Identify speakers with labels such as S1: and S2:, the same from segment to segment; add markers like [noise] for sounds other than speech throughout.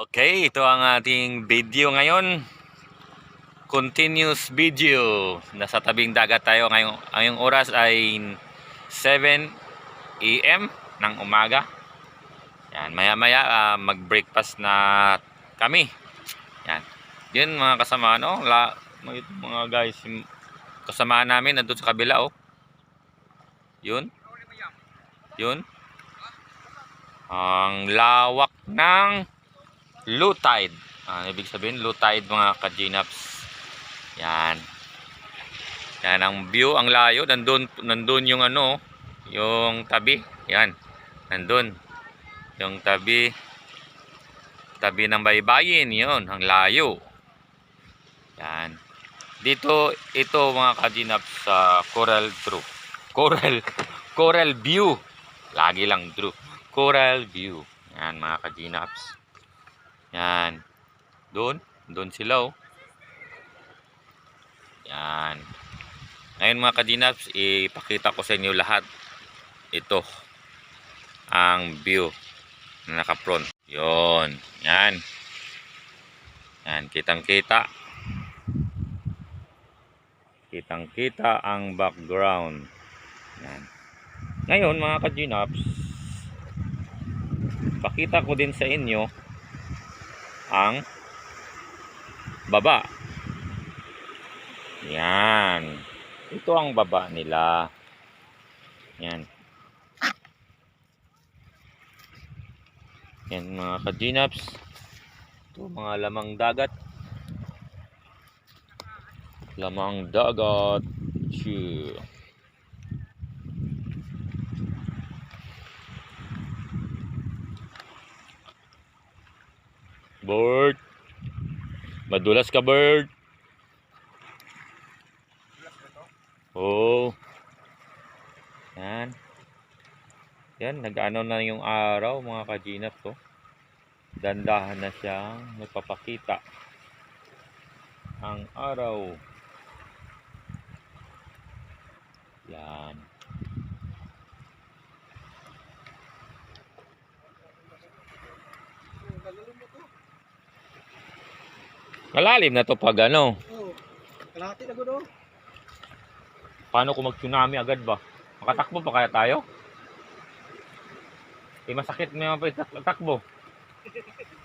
S1: Okay, ito ang ating video ngayon. Continuous video. Nasa tabing dagat tayo ngayong, ngayong oras ay 7 AM ng umaga. Yan, maya maya ah, mag-breakfast na kami. Yan. Yun mga kasama, no? La, mga, guys, kasama namin nandun sa kabila, oh. Yun. Yun. Ang lawak ng low tide. Ah, ibig sabihin low tide mga ka-Gnaps. Yan. Yan ang view, ang layo. Nandun, nandun yung ano, yung tabi. Yan. Nandun. Yung tabi. Tabi ng baybayin. Yun, ang layo. Yan. Dito, ito mga ka-Gnaps sa Coral True. Coral, Coral View. Lagi lang True. Coral View. Yan mga ka-Gnaps. Yan. Doon. Doon sila oh. Yan. Ngayon mga kadinaps, ipakita ko sa inyo lahat. Ito. Ang view na naka-front. Yon. Yan. Yan. Kitang kita. Kitang kita ang background. Yan. Ngayon mga kadinaps, pakita ko din sa inyo ang baba. Yan. Ito ang baba nila. Yan. Yan mga ka-ginaps. Ito mga lamang dagat. Lamang dagat. Chill. Bird. Madulas ka, bird. Oo. Yan. Yan, nag-ano na yung araw, mga ka-ginap to. Dandahan na siyang nagpapakita. Ang araw. Yan. Malalim na to pag ano.
S2: Oh, kalahati na gudo.
S1: Paano kung mag-tsunami agad ba? Makatakbo pa kaya tayo? Di masakit mo yung takbo. [laughs]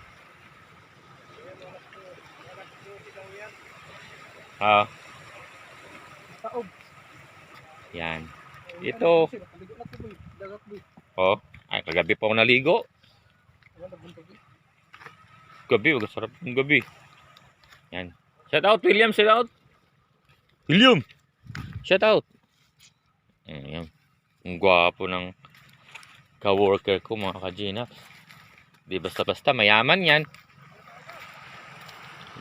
S1: Ah,
S2: Taob.
S1: yan. Ito. Oh, ay kagabi pa ako naligo.
S2: Eh.
S1: Gabi, sarap ng gabi. Yan. Shout out William, shout out. William. Shout out. Ayan. Ang gwapo ng ka-worker ko mga ka-Gina. Di basta-basta mayaman 'yan.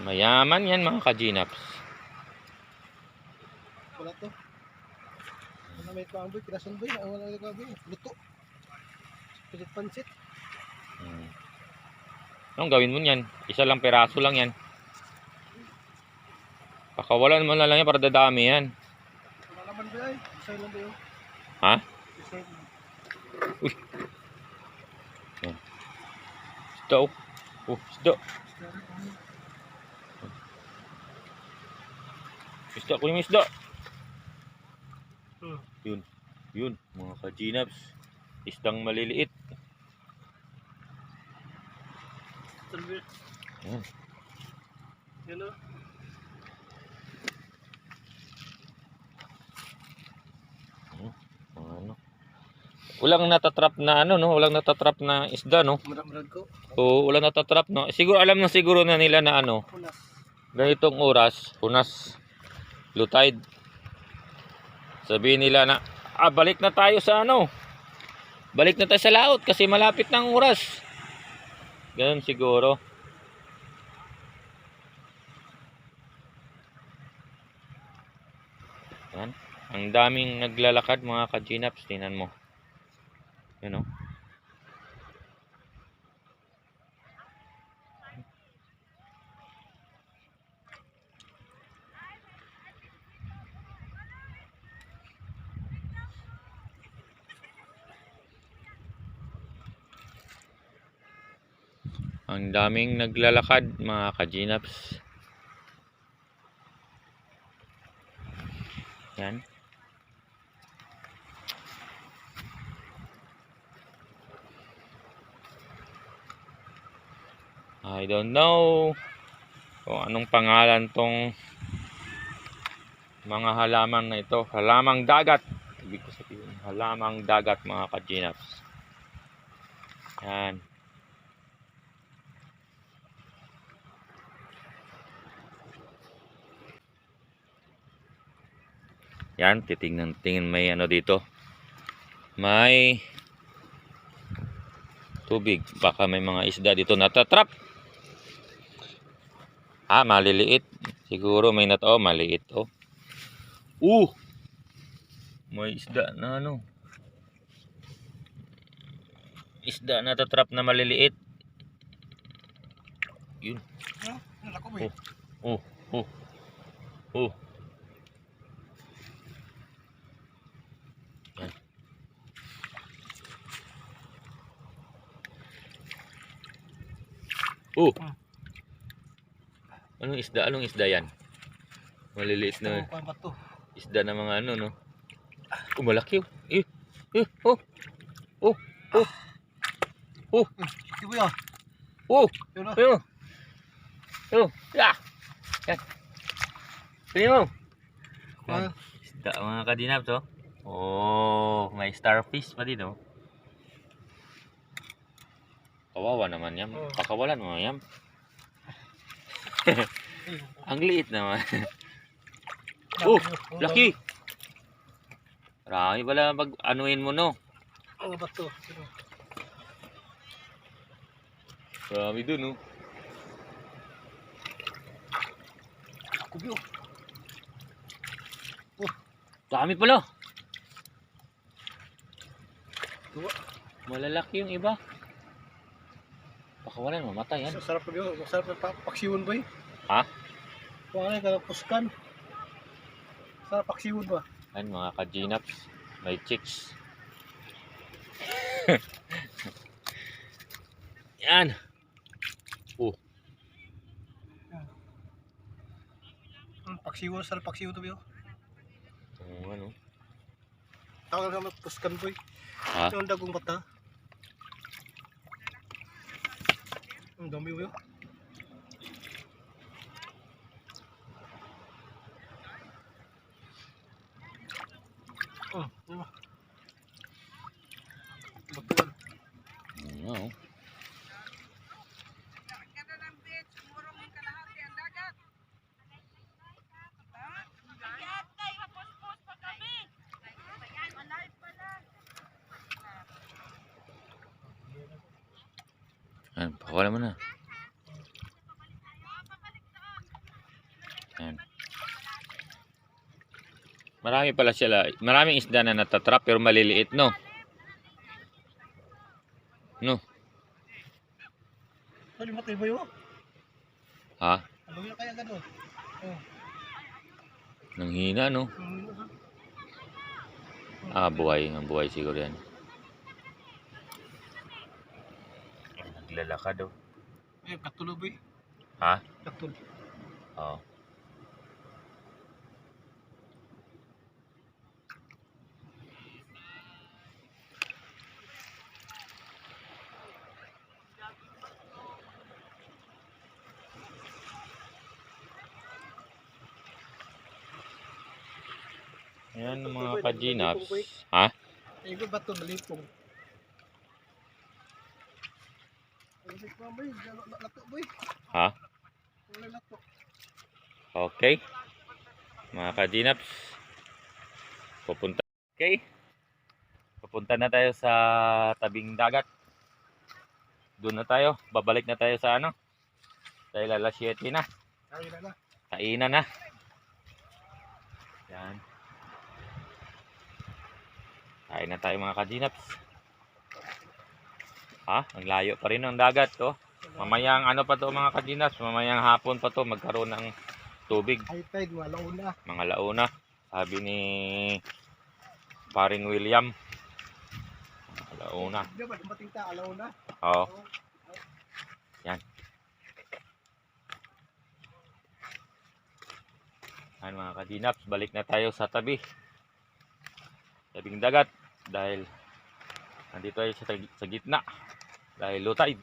S1: Mayaman 'yan mga ka-Ginaps.
S2: Wala to. Wala may kuang boy, kirason boy. Ang wala ka boy. Luto. Pilit pansit.
S1: Hmm. Anong gawin mo niyan? Isa lang peraso lang 'yan. Pakawalan mo na lang yan para dadami yan.
S2: Wala naman boy ay. Isa lang boy. oh.
S1: Ha?
S2: Isa lang.
S1: Isda oh. Oh, isda. Isda ko yung isda.
S2: Hmm.
S1: Yun. Yun, mga ka-Ginaps. Isdang maliliit.
S2: Salve.
S1: Yan.
S2: Yan o.
S1: Ano? Walang natatrap na ano no, walang natatrap na isda no.
S2: Marag-marag ko.
S1: O walang natatrap no. Siguro alam na siguro na nila na ano,
S2: Punas.
S1: ganitong oras, punas, low tide. Sabihin nila na, ah, balik na tayo sa ano, balik na tayo sa laot kasi malapit ang oras. Ganun siguro. Yan. Ang daming naglalakad mga ka-Gnaps, tingnan mo. Yun oh. Ang daming naglalakad mga kajinaps. Yan. I don't know kung anong pangalan tong mga halaman na ito. Halamang dagat. Ibig ko sabihin, halamang dagat mga kajinaps. Yan. Yan, titingnan tingin may ano dito. May tubig. Baka may mga isda dito natatrap. Ah, maliliit. Siguro may nat oh, maliit oh. Uh! May isda na ano. Isda na tatrap na maliliit. Yun.
S2: Boy.
S1: Oh, oh. Oh. Yan. Oh. Anong isda? Anong isda yan? Maliliit na isda na mga ano, no? Oh, malaki. oh. Eh, eh, oh. Oh, oh. Oh,
S2: Di ba yan?
S1: oh.
S2: Yun na.
S1: Ayun. Oh, ya. Yan. Pili mo. Isda mga kadinap to. Oh, may starfish pa din oh. Kawawa naman yan.
S2: Oh.
S1: Pakawalan mo yan. [laughs] Ang liit naman. Oh,
S2: laki.
S1: Marami pala pag anuin mo no.
S2: Ano ba to?
S1: Marami dun oh.
S2: Ako biyo.
S1: Dami pala. Malalaki yung iba. Pakawalan, mamatay yan.
S2: Sarap na biyo. Masarap na pa- paksiwon ba eh?
S1: Ha?
S2: Kung ano yung puskan. Sarap paksiwon ba?
S1: Yan mga ka-ginaps. May chicks. [laughs] Yan.
S2: Hmm, paksiwon. Sarap paksiwon to biyo.
S1: Yung ano.
S2: Tawag na puskan boy.
S1: Ha?
S2: Yung dagong bata. Ang dami biyo. Oh, di ba? Batuan.
S1: Pakawalan mo na. Yan. Marami pala sila. Maraming isda na natatrap pero maliliit, no? No?
S2: Ano ba yun?
S1: Ha?
S2: Ano yun kaya gano'n? Oh.
S1: Nang hina, no? Ah, buhay. Ang buhay siguro yan. Naglalakad, oh.
S2: Ayun, katulo boy.
S1: Ha?
S2: Katul.
S1: Oo. Ayan mga ka-ginaps. Ha?
S2: Ayun ba bato nalipong? Ayun ba boy? Lato boy.
S1: Ha? Okay. Mga ka-ginaps. Pupunta. Okay. Pupunta na tayo sa tabing dagat. Doon na tayo. Babalik na tayo sa ano. Dahil alas 7 na.
S2: Ayun na na.
S1: Kainan na. Yan. Kain na tayo mga kajinaps. Ha? Ang layo pa rin ng dagat, oh. Mamayang ano pa to mga kadinas, mamayang hapon pa to magkaroon ng tubig.
S2: High tide, mga launa.
S1: Mga launa. Sabi ni paring William. Mga launa.
S2: Di ba, dumating ta, launa?
S1: Oo. Yan. Yan mga kadinaps, balik na tayo sa tabi. Tabing dagat dahil nandito tayo sa, sa gitna dahil low tide.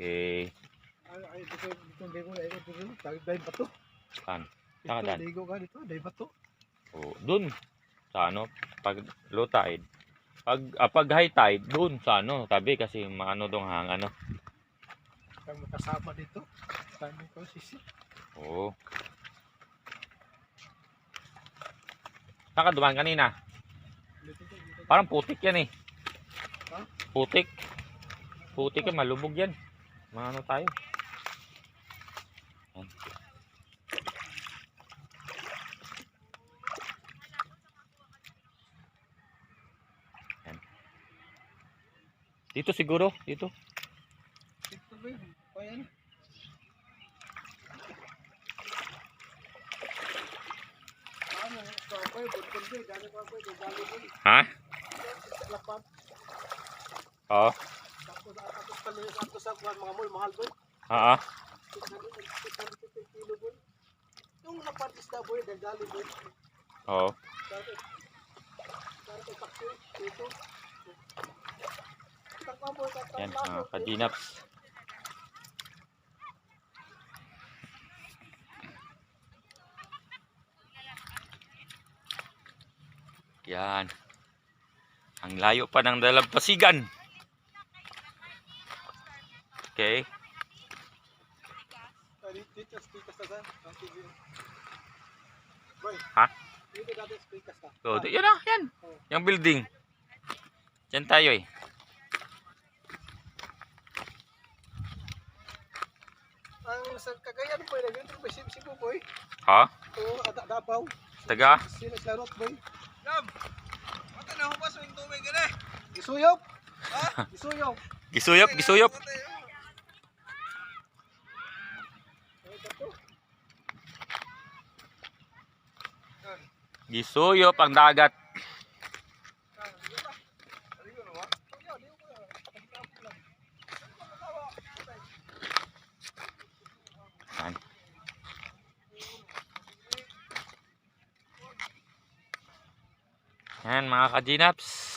S1: Okay,
S2: Ay, dito, dito, dito, dito, dahil dahil bato.
S1: saan?
S2: Dito,
S1: Saan ka
S2: ligo ka dito, dahil bato.
S1: Oh, dun sa ano, pag low tide. Pag ah, pag high tide, dun sa ano, tabi kasi maano dong hang ano.
S2: Kang makasama dito. Tani ko, sisi.
S1: Oo. Saan ka dumaan kanina?
S2: Dito, dito, dito.
S1: Parang putik yan eh. Putik. Putik yan, malubog yan. Mga ano tayo. Dito siguro. Dito
S2: ba yun? O, yan. Ano, kapoy, budkol ba, dali kapoy, dali ba,
S1: Ha?
S2: lapad.
S1: Oo.
S2: Tapos, ah, tapos pala yung sakto sa kuwan, mga mall, mahal boy.
S1: Oo.
S2: 650 kilo boy. Yung isda boy, dali boy.
S1: Oo.
S2: Takpa boy, takpa
S1: Yan, mga kadinaps. Yan. Ang layo pa ng dalampasigan. Okay.
S2: Ah, Dito, dito, speakers na saan? Ang TV. Boy.
S1: Ha? So, di- yan ah, yan. Yung building. Yan tayo eh.
S2: Ang sa Cagayan boy, nagdito ba si Cebu boy?
S1: Ha?
S2: Oo, ada Davao.
S1: Taga?
S2: Sino sa Rot boy?
S3: Gab! Mata na humas yung tubig gani.
S2: Isuyop. Ha? Isuyop.
S1: Gisuyop, gisuyop. Gisuyop ang dagat. Yan. Yan mga kajinaps.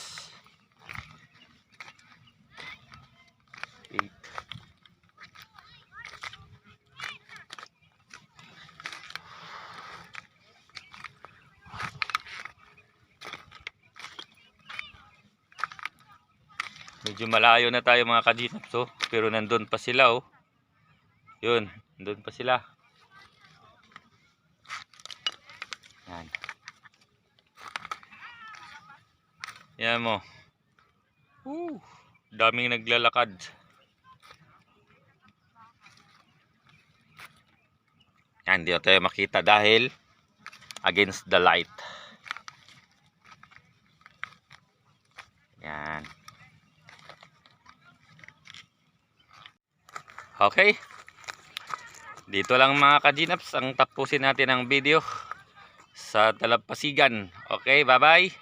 S1: Malayo na tayo mga kajinaps oh. Pero nandun pa sila oh. Yun, nandun pa sila. Yan. Yan mo. Woo, daming naglalakad. Yan, di tayo makita dahil against the light. Yan. Okay. Dito lang mga kajinaps ang tapusin natin ang video sa Talampasigan. Okay, bye-bye.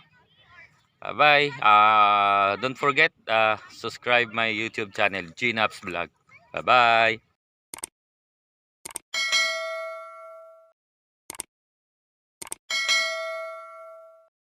S1: Bye-bye. Uh, don't forget uh, subscribe my YouTube channel, Gnaps Vlog. Bye-bye.